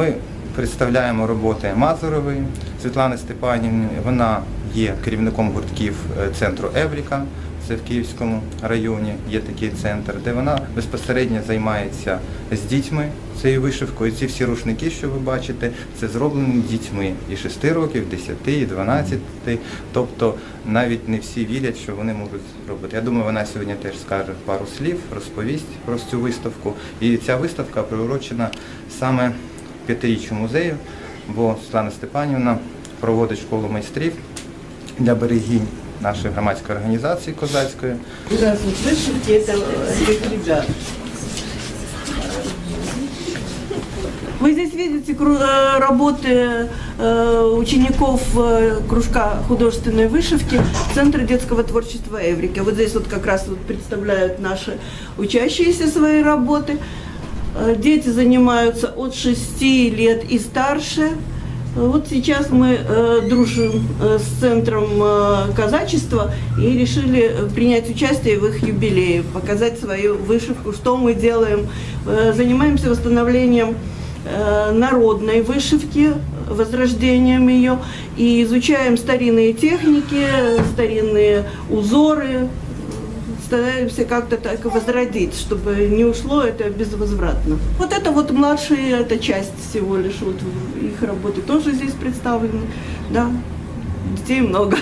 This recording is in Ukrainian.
Ми представляємо роботи Мазурової Світлани Степанівни. Вона є керівником гуртків е, центру Евріка. Це в Київському районі є такий центр, де вона безпосередньо займається з дітьми цією вишивкою. Ці всі рушники, що ви бачите, це зроблені дітьми і 6 років, 10, і 12. Тобто навіть не всі вірять, що вони можуть робити. Я думаю, вона сьогодні теж скаже пару слів, розповість про цю виставку. І ця виставка приурочена саме п'ятиріччю музею, бо Світлана Степанівна проводить школу майстрів для берегінь нашої громадської організації козацької. Раз вы слышите, это этих ребят. Вы здесь видите кру- э, работы э, учеников э, кружка художественной вышивки Центра детского творчества Эврика. Вот здесь вот как раз вот представляют наши учащиеся свои работы. Э, Дети занимаются от 6 лет и старше. Вот сейчас мы э, дружим э, с центром э, казачества и решили э, принять участие в их юбилее, показать свою вышивку, что мы делаем. Э, занимаемся восстановлением э, народной вышивки, возрождением ее и изучаем старинные техники, старинные узоры, стараемся как-то так возродить, чтобы не ушло это безвозвратно. Вот это вот младшие, это часть всего лишь вот их работы тоже здесь представлены. Да, детей много.